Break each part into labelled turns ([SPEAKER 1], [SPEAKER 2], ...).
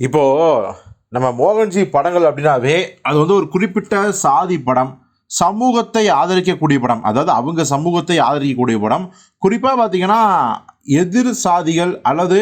[SPEAKER 1] இப்போது நம்ம மோகன்ஜி படங்கள் அப்படின்னாவே அது வந்து ஒரு குறிப்பிட்ட சாதி படம் சமூகத்தை ஆதரிக்கக்கூடிய படம் அதாவது அவங்க சமூகத்தை ஆதரிக்கக்கூடிய படம். குறிப்பாக பார்த்தீங்கன்னா எதிர் சாதிகள் அல்லது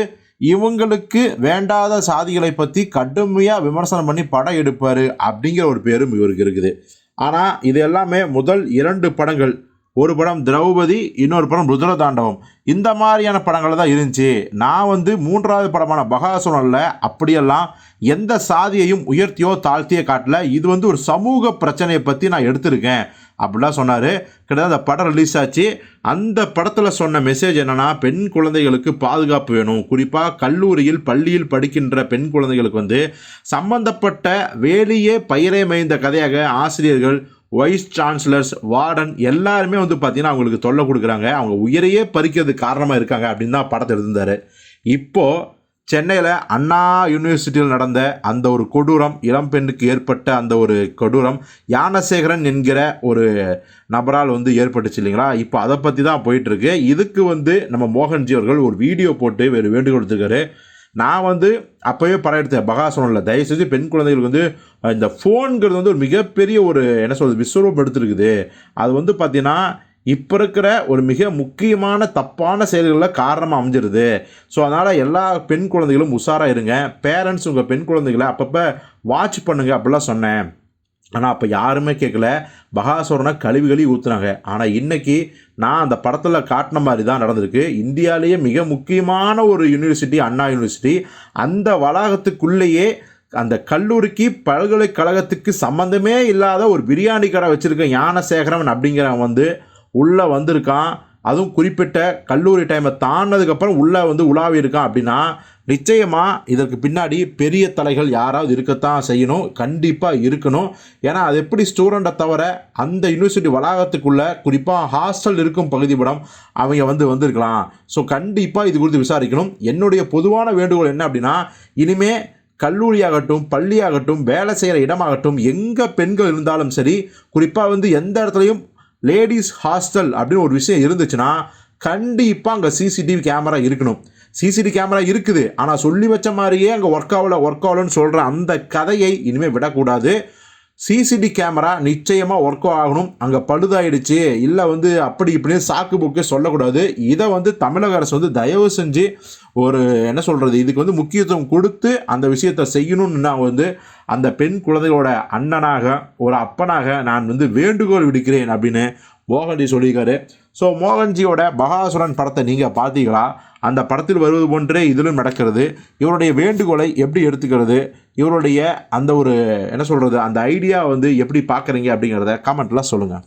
[SPEAKER 1] இவங்களுக்கு வேண்டாத சாதிகளை பற்றி கடுமையாக விமர்சனம் பண்ணி படம் எடுப்பார் அப்படிங்கிற ஒரு பேரும் இவருக்கு இருக்குது. ஆனால் இது எல்லாமே முதல் இரண்டு படங்கள். ஒரு படம் திரௌபதி இன்னொரு படம் ருத்ரதாண்டவம். இந்த மாதிரியான படங்கள் தான் இருந்துச்சு. நான் வந்து மூன்றாவது படமான பகாசுரனில் அப்படியெல்லாம் எந்த சாதியையும் உயர்த்தியோ தாழ்த்தியோ காட்டல இது வந்து ஒரு சமூக பிரச்சனையை பற்றி நான் எடுத்திருக்கேன் அப்படிலாம் சொன்னார். கிட்டத்தட்ட அந்த படம் ரிலீஸ் ஆச்சு. அந்த படத்தில் சொன்ன மெசேஜ் என்னென்னா பெண் குழந்தைகளுக்கு பாதுகாப்பு வேணும். குறிப்பாக கல்லூரியில் பள்ளியில் படிக்கின்ற பெண் குழந்தைகளுக்கு வந்து சம்பந்தப்பட்ட வேலையே பயிரை மைந்த கதையாக ஆசிரியர்கள் வைஸ் சான்சலர்ஸ் வார்டன் எல்லாருமே வந்து பார்த்தீங்கன்னா அவங்களுக்கு தொல்லை கொடுக்குறாங்க. அவங்க உயிரையே பறிக்கிறதுக்கு காரணமாக இருக்காங்க அப்படின்னு தான் படத்தை எடுத்திருந்தாரு இப்போது சென்னையில் அண்ணா யூனிவர்சிட்டியில் நடந்த அந்த ஒரு கொடூரம் இளம்பெண்ணுக்கு ஏற்பட்ட அந்த ஒரு கொடூரம் யானசேகரன் என்கிற ஒரு நபரால் வந்து ஏற்பட்டுச்சு இல்லைங்களா? இப்போ அதை பற்றி தான் போயிட்டுருக்கு இதுக்கு வந்து நம்ம மோகன்ஜி அவர்கள் ஒரு வீடியோ போட்டு வேறு வேண்டுகோள் கொடுத்துருக்காரு நான் வந்து அப்போவே படம் எடுத்தேன். பகாசுரனில் தயவுசெய்து பெண் குழந்தைகளுக்கு வந்து இந்த ஃபோனுங்கிறது வந்து ஒரு மிகப்பெரிய ஒரு என்ன சொல்கிறது விஸ்வரூபம் எடுத்துருக்குது. அது வந்து பார்த்திங்கன்னா இப்போ இருக்கிற ஒரு மிக முக்கியமான தப்பான செயல்களில் காரணமாக அமைஞ்சிருது. ஸோ அதனால் எல்லா பெண் குழந்தைகளும் உஷாராக இருங்க. பேரண்ட்ஸ் உங்கள் பெண் குழந்தைகளை அப்பப்போ வாட்ச் பண்ணுங்க அப்படிலாம் சொன்னேன். ஆனால் அப்போ யாருமே கேட்கல பகாசுரனை கழுவி கழுவி ஊற்றுனாங்க ஆனால் இன்னைக்கு நான் அந்த படத்தில் காட்டின மாதிரி தான் நடந்திருக்கு. இந்தியாவிலேயே மிக முக்கியமான ஒரு யூனிவர்சிட்டி அண்ணா யூனிவர்சிட்டி அந்த வளாகத்துக்குள்ளேயே அந்த கல்லூரிக்கு பல்கலைக்கழகத்துக்கு சம்மந்தமே இல்லாத ஒரு பிரியாணி கடை வச்சுருக்க ஞானசேகரன் அப்படிங்கிறவன் வந்து உள்ளே வந்திருக்கான். அதுவும் குறிப்பிட்ட கல்லூரி டைமை தாண்டினதுக்கப்புறம் உள்ளே வந்து உலாவி இருக்கான் அப்படின்னா நிச்சயமாக இதற்கு பின்னாடி பெரிய தலைகள் யாராவது இருக்கத்தான் செய்யணும் கண்டிப்பாக இருக்கணும். ஏன்னா அது எப்படி ஸ்டூடெண்ட்டை தவிர அந்த யூனிவர்சிட்டி வளாகத்துக்குள்ளே குறிப்பாக ஹாஸ்டல் இருக்கும் பகுதி படம் அவங்க வந்து வந்திருக்கலாம். ஸோ கண்டிப்பாக இது குறித்து விசாரிக்கணும். என்னுடைய பொதுவான வேண்டுகோள் என்ன அப்படின்னா இனிமேல் கல்லூரியாகட்டும் பள்ளியாகட்டும் வேலை செய்கிற இடமாகட்டும் எங்கே பெண்கள் இருந்தாலும் சரி குறிப்பாக வந்து எந்த இடத்துலையும் லேடிஸ் ஹாஸ்டல் அப்படின்னு ஒரு விஷயம் இருந்துச்சுன்னா கண்டிப்பாக அங்கே சிசிடிவி கேமரா இருக்கணும். சிசிடி கேமரா இருக்குது. ஆனால் சொல்லி வச்ச மாதிரியே அங்கே ஒர்க் ஆகல ஒர்க் ஆகலன்னு சொல்கிற அந்த கதையை இனிமேல் விடக்கூடாது. சிசிடி கேமரா நிச்சயமாக ஒர்க் ஆகணும். அங்கே பழுதாயிடுச்சு. இல்லை வந்து அப்படி இப்படின்னு சாக்கு போக்கு சொல்லக்கூடாது. இதை வந்து தமிழக அரசு வந்து தயவு செஞ்சு ஒரு என்ன சொல்கிறது இதுக்கு வந்து முக்கியத்துவம் கொடுத்து அந்த விஷயத்தை செய்யணும்னு நான் வந்து அந்த பெண் குழந்தைகளோட அண்ணனாக ஒரு அப்பனாக நான் வந்து வேண்டுகோள் விடுக்கிறேன் அப்படின்னு மோகன்ஜி சொல்லியிருக்காரு. ஸோ மோகன்ஜியோட மகாசுரன் படத்தை நீங்கள் பார்த்தீங்களா? அந்த படத்தில் வருவது போன்றே இதிலும் நடக்கிறது. இவருடைய வேண்டுகோளை எப்படி எடுத்துக்கிறது? இவருடைய அந்த ஒரு என்ன சொல்கிறது அந்த ஐடியா வந்து எப்படி பார்க்குறீங்க அப்படிங்கிறத கமெண்ட்லாம் சொல்லுங்கள்